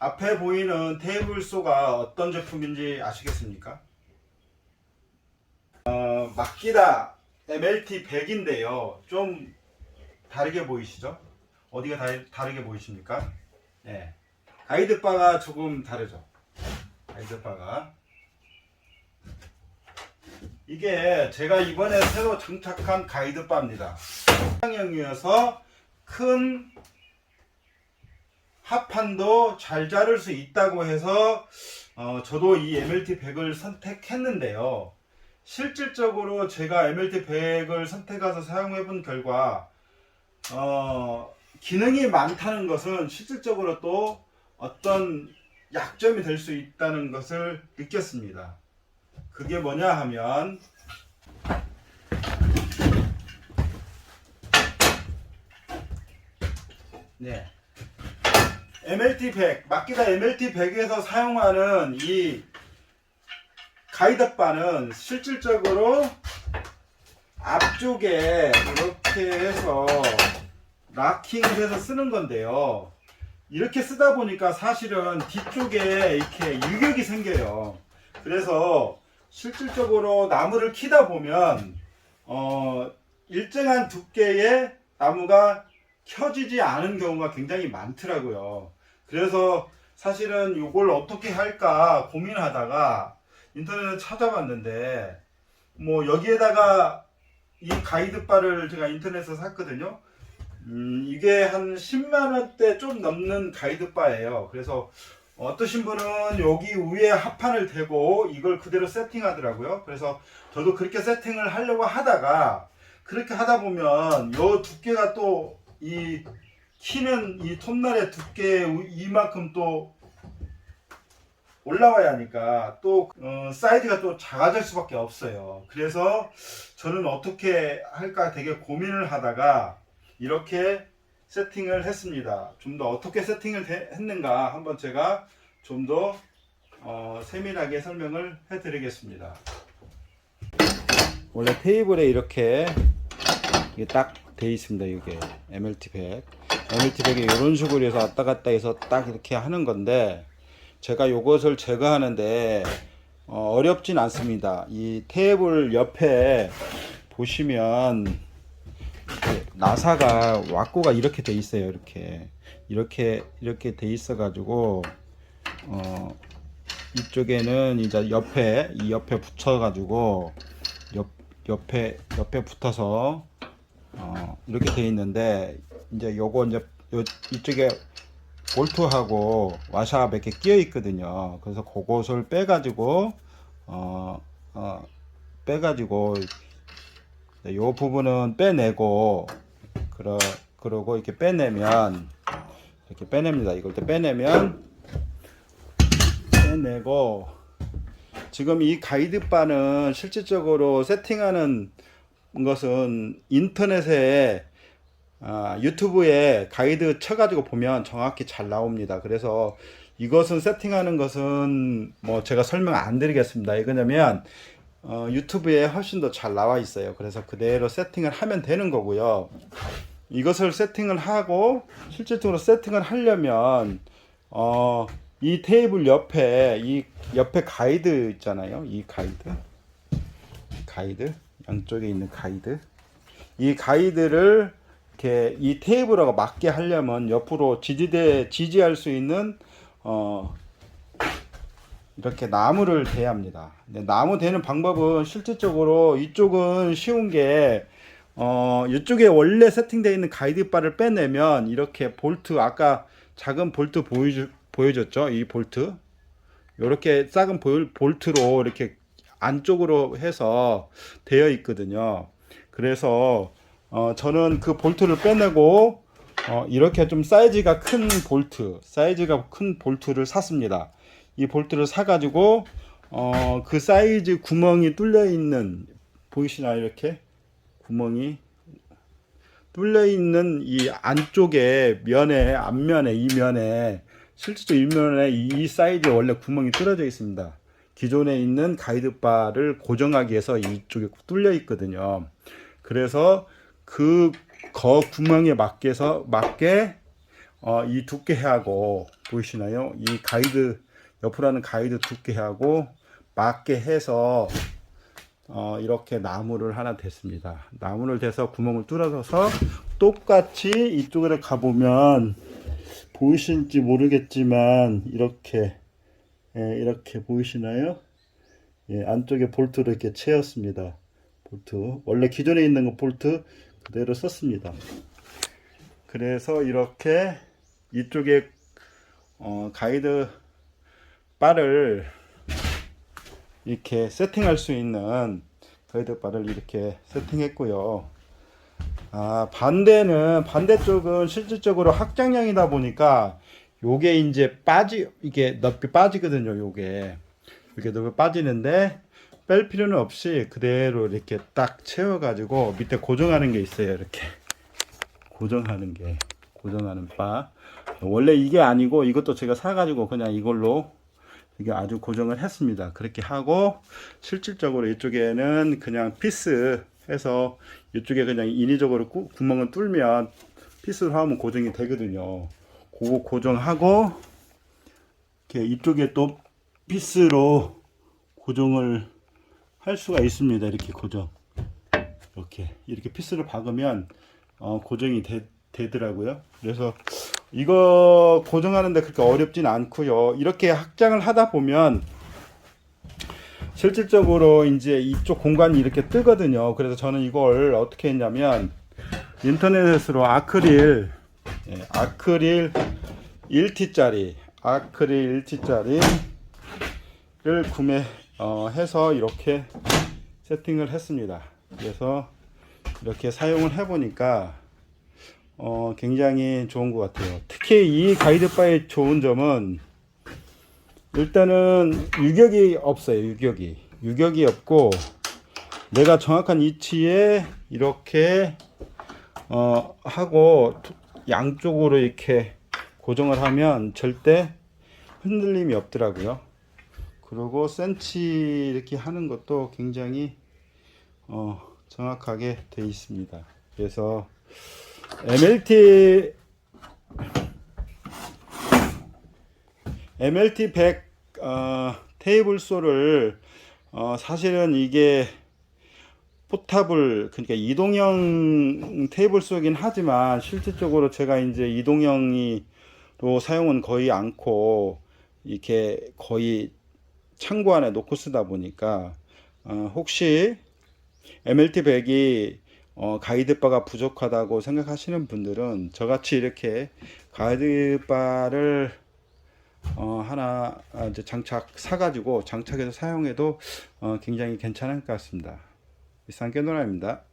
앞에 보이는 테이블소가 어떤 제품인지 아시겠습니까? 어, 마키다 MLT 100인데요. 좀 다르게 보이시죠? 어디가 다, 다르게 보이십니까? 네. 가이드바가 조금 다르죠. 가이드바가. 이게 제가 이번에 새로 장착한 가이드바입니다. 상형이어서 큰 합판도 잘 자를 수 있다고 해서 어, 저도 이 MLT 100을 선택했는데요. 실질적으로 제가 MLT 100을 선택해서 사용해 본 결과 어, 기능이 많다는 것은 실질적으로 또 어떤 약점이 될 수 있다는 것을 느꼈습니다. 그게 뭐냐 하면 네. MLT 100, 마키다 MLT 100에서 사용하는 이 가이드바는 실질적으로 앞쪽에 이렇게 해서 락킹을 해서 쓰는 건데요. 이렇게 쓰다 보니까 사실은 뒤쪽에 이렇게 유격이 생겨요. 그래서 실질적으로 나무를 키다 보면 어, 일정한 두께의 나무가 켜지지 않은 경우가 굉장히 많더라고요. 그래서 사실은 이걸 어떻게 할까 고민하다가 인터넷에 찾아봤는데 뭐 여기에다가 이 가이드바를 제가 인터넷에서 샀거든요. 음, 이게 한 10만 원대 좀 넘는 가이드바예요. 그래서 어떠신 분은 여기 위에 합판을 대고 이걸 그대로 세팅하더라고요. 그래서 저도 그렇게 세팅을 하려고 하다가 그렇게 하다 보면 요 두께가 또이 키는 이 톱날의 두께 이만큼 또 올라와야 하니까 또 어, 사이즈가 또 작아질 수밖에 없어요. 그래서 저는 어떻게 할까 되게 고민을 하다가 이렇게 세팅을 했습니다. 좀 더 어떻게 세팅을 대- 했는가 한번 제가 좀더 어, 세밀하게 설명을 해드리겠습니다. 원래 테이블에 이렇게 딱 돼 있습니다. 이게 MLT 100. 100이 이런 식으로 해서 왔다 갔다 해서 딱 이렇게 하는 건데 제가 이것을 제거하는데 어, 어렵진 않습니다. 이 테이블 옆에 보시면 나사가 왁구가 이렇게 돼 있어요. 이렇게 이렇게 이렇게 돼 있어 가지고 어 이쪽에는 이제 옆에 이 옆에 붙여 가지고 옆 옆에 옆에 붙어서 어 이렇게 돼 있는데 이제 요거 이제 요 이쪽에 볼트하고 와샤가 몇개 끼어 있거든요. 그래서 그것을 빼가지고 어, 어 빼가지고 요 부분은 빼내고 그러 그러고 이렇게 빼내면 이렇게 빼냅니다. 이걸 때 빼내면 빼내고 지금 이 가이드바는 실질적으로 세팅하는 것은 인터넷에 아, 유튜브에 가이드 쳐가지고 보면 정확히 잘 나옵니다. 그래서 이것은 세팅하는 것은 뭐 제가 설명 안 드리겠습니다. 이거냐면 어, 유튜브에 훨씬 더 잘 나와 있어요. 그래서 그대로 세팅을 하면 되는 거고요. 이것을 세팅을 하고 실질적으로 세팅을 하려면 어, 이 테이블 옆에 이 옆에 가이드 있잖아요. 이 가이드 가이드 양쪽에 있는 가이드 이 가이드를 이렇게 이 테이블하고 맞게 하려면 옆으로 지지대 지지할 수 있는 어 이렇게 나무를 대야 합니다. 나무 대는 방법은 실질적으로 이쪽은 쉬운 게 어, 이쪽에 원래 세팅되어 있는 가이드바를 빼내면 이렇게 볼트 아까 작은 볼트 보여주, 보여줬죠? 이 볼트. 이렇게 작은 볼, 볼트로 이렇게 안쪽으로 해서 되어 있거든요. 그래서 어, 저는 그 볼트를 빼내고 어, 이렇게 좀 사이즈가 큰 볼트, 사이즈가 큰 볼트를 샀습니다. 이 볼트를 사가지고 어, 그 사이즈 구멍이 뚫려 있는 보이시나요? 이렇게 구멍이 뚫려 있는 이 안쪽에 면에 앞면에 이 면에 실질적으로 일면에 이 사이즈에 원래 구멍이 뚫어져 있습니다. 기존에 있는 가이드바를 고정하기 위해서 이쪽에 뚫려 있거든요. 그래서 그 거 구멍에 맞게서 맞게 어, 이 두께하고 보이시나요? 이 가이드 옆으로 하는 가이드 두께하고 맞게 해서 어, 이렇게 나무를 하나 댔습니다. 나무를 대서 구멍을 뚫어서 똑같이 이쪽으로 가보면 보이실지 모르겠지만 이렇게 예, 이렇게 보이시나요? 예, 안쪽에 볼트를 이렇게 채웠습니다. 볼트 원래 기존에 있는 거 볼트 그대로 썼습니다. 그래서 이렇게 이쪽에 어, 가이드 바를 이렇게 세팅할 수 있는 가이드 바를 이렇게 세팅했고요. 아, 반대는 반대쪽은 실질적으로 확장형이다 보니까 요게 이제 빠지 이게 넓게 빠지거든요. 요게 이렇게 넓게 빠지는데 뺄 필요는 없이 그대로 이렇게 딱 채워 가지고 밑에 고정하는 게 있어요. 이렇게 고정하는 게 고정하는 바 원래 이게 아니고 이것도 제가 사 가지고 그냥 이걸로 이게 아주 고정을 했습니다. 그렇게 하고 실질적으로 이쪽에는 그냥 피스 해서 이쪽에 그냥 인위적으로 구, 구멍을 뚫면 피스로 하면 고정이 되거든요. 그거 고정하고 이렇게 이쪽에 또 피스로 고정을 할 수가 있습니다. 이렇게 고정. 이렇게 이렇게 피스를 박으면 어, 고정이 되, 되더라고요. 그래서 이거 고정하는데 그렇게 어렵진 않고요. 이렇게 확장을 하다 보면 실질적으로 이제 이쪽 공간이 이렇게 뜨거든요. 그래서 저는 이걸 어떻게 했냐면 인터넷으로 아크릴 예, 아크릴 1T짜리 아크릴 1T짜리를 구매 어, 해서 이렇게 세팅을 했습니다. 그래서 이렇게 사용을 해보니까 어, 굉장히 좋은 것 같아요. 특히 이 가이드바의 좋은 점은 일단은 유격이 없어요. 유격이 유격이 없고 내가 정확한 위치에 이렇게 어, 하고 양쪽으로 이렇게 고정을 하면 절대 흔들림이 없더라고요. 그리고 센치 이렇게 하는 것도 굉장히 어, 정확하게 돼 있습니다. 그래서 MLT MLT 100 어, 테이블 소를 어, 사실은 이게 포탑을 그러니까 이동형 테이블 소긴 하지만 실질적으로 제가 이제 이동형이로 사용은 거의 않고 이렇게 거의 창고 안에 놓고 쓰다 보니까 어, 혹시 MLT 100이 어, 가이드바가 부족하다고 생각하시는 분들은 저같이 이렇게 가이드바를 어, 하나 아, 이제 장착 사가지고 장착해서 사용해도 어, 굉장히 괜찮을 것 같습니다. 이상 깨노라입니다.